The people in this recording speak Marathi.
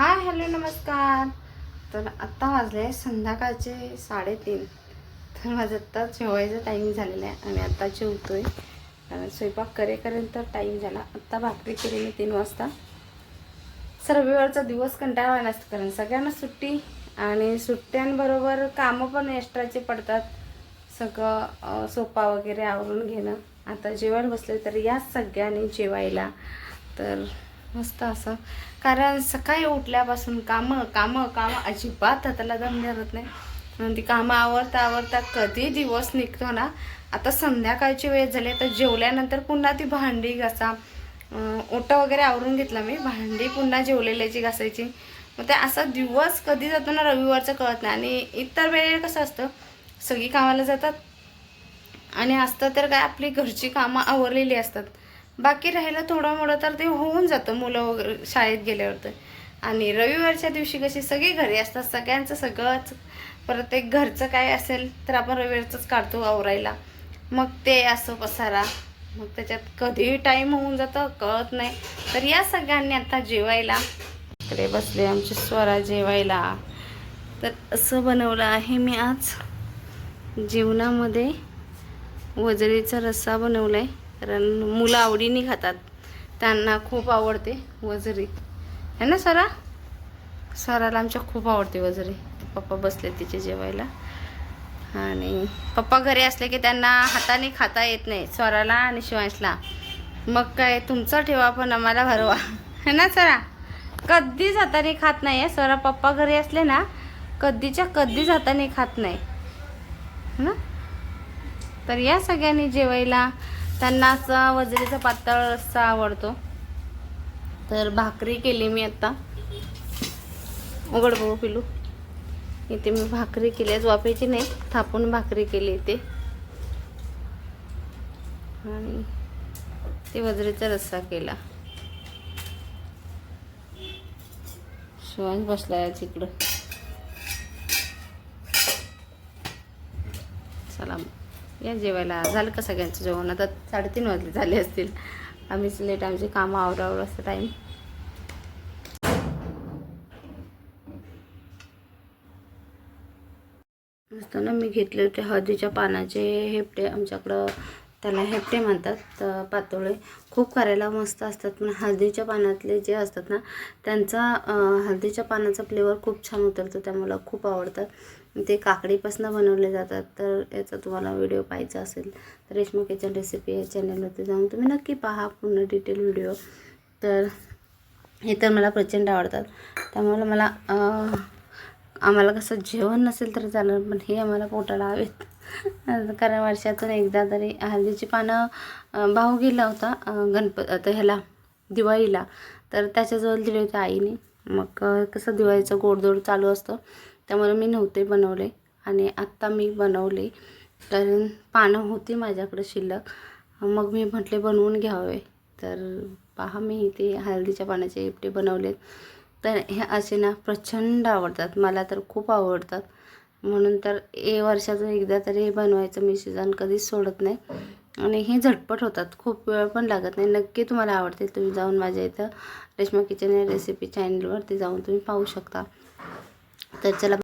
हाय हॅलो नमस्कार. तर आत्ता वाजले संध्याकाळचे साडेतीन. तर माझं आत्ता जेवायचा टाईम झालेला आहे आणि आत्ता जेवतो कारण स्वयंपाक करेपर्यंत तर टाईम झाला. आत्ता भाकरी केली मी तीन वाजता. सर रविवारचा दिवस कंटाळा नसतं कारण सगळ्यांना सुट्टी आणि सुट्ट्यांबरोबर कामं पण एक्स्ट्राचे पडतात. सगळं सोपा वगैरे आवरून घेणं. आता जेवायला बसले तर या सगळ्यांनी जेवायला. तर मस्त असं. कारण सकाळी उठल्यापासून कामं कामं कामं अजिबात हाताला दम धरत नाही. आणि ती कामं आवडता आवडता कधी दिवस निघतो ना आता संध्याकाळची वेळ झाली तर जेवल्यानंतर पुन्हा ती भांडी घासा. ओटं ओटा वगैरे आवरून घेतला मी भांडी पुन्हा जेवलेल्याची घासायची. मग ते असा दिवस कधी जातो ना रविवारचं कळत नाही. आणि इतर वेळेला कसं असतं सगळी कामाला जातात. आणि असतं तर काय आपली घरची कामं आवरलेली असतात. बाकी राहिलं थोडं मोडं तर ते होऊन जातं मुलं वगैरे शाळेत गेल्यावर तर. आणि रविवारच्या दिवशी कशी सगळी घरी असतात सगळ्यांचं सगळंच. प्रत्येक घरचं काय असेल तर आपण रविवारचंच काढतो आवरायला. मग ते असं पसारा. मग त्याच्यात कधीही टाईम होऊन जातं कळत नाही. तर या सगळ्यांनी आता जेवायला. इकडे बसले आमची स्वरा जेवायला. तर असं बनवलं आहे मी आज. जेवणामध्ये वजरीचा रस्सा बनवला आहे कारण मुलं आवडीने खातात. त्यांना खूप आवडते वजरी. है ना सरा? सराला आमच्या खूप आवडते वजरी. पप्पा बसले तिचे जेवायला. आणि पप्पा घरी असले की त्यांना हाताने खाता येत नाही स्वराला आणि शिवांशला. मग काय तुमचं ठेवा पण आम्हाला भरवा. है ना सरा? कधीच हाताने खात नाही आहे स्वरा पप्पा घरी असले ना कधीच्या कधीच हाताने खात नाही. ना? तर या सगळ्यांनी जेवायला त्यांना असा वजरीचा पातळ रस्सा आवडतो. तर भाकरी केली मी आता. उघड बघू पिलू. इथे मी भाकरी केली आज वाफायची नाही. थापून भाकरी केली इथे. आणि ते वजरीचा रस्सा केला. शिवांश बसला आज इकडं चला मग या जेवायला. झालं का सगळ्यांचं जेवण? आता साडेतीन वाजले झाले असतील. आम्हीच लेट आमचे कामं आवरावर असं टाईम असताना मी घेतले होते हळदीच्या पानाचे हेपटे आमच्याकडं त्याला हेपटे म्हणतात तर पातोळे. खूप करायला मस्त असतात. पण हळदीच्या पानातले जे असतात ना त्यांचा हळदीच्या पानाचा फ्लेवर खूप छान उतरतो. त्या मला खूप आवडतात. ते काकडीपासून बनवले जातात. तर याचा तुम्हाला व्हिडिओ पाहायचा असेल तर रेशमा किचन रेसिपी या चॅनलवरती जाऊन तुम्ही नक्की पहा पूर्ण डिटेल व्हिडिओ तर हे तर मला प्रचंड आवडतात. त्यामुळे मला आम्हाला कसं जेवण नसेल तर चालेल पण हे आम्हाला पोटाला हवेत. कारण वर्षातून एकदा तरी हळदीची पानं भाऊ गेला होता अं, गणपत आता ह्याला दिवाळीला. तर त्याच्याजवळ दिले होते आईने. मग कसं दिवाळीचं गोडधोड चालू असतं त्यामुळे मी नव्हते बनवले. आणि आत्ता मी बनवले कारण पानं होती माझ्याकडे शिल्लक. मग मी म्हटले बनवून घ्यावे. तर पहा मी इथे हळदीच्या पानाचे इपटे बनवलेत. तर हे असे ना प्रचंड आवडतात. मला तर खूप आवडतात. म्हणून तर ए वर्षातून एकदा तरी हे बनवायचं मी सीझन कधीच सोडत नाही. आणि हे झटपट होतात. खूप वेळ पण लागत नाही. नक्की तुम्हाला आवडते तुम्ही जाऊन माझ्या इथं रेश्मा किचन या रेसिपी चॅनलवरती जाऊन तुम्ही पाहू शकता. तर चला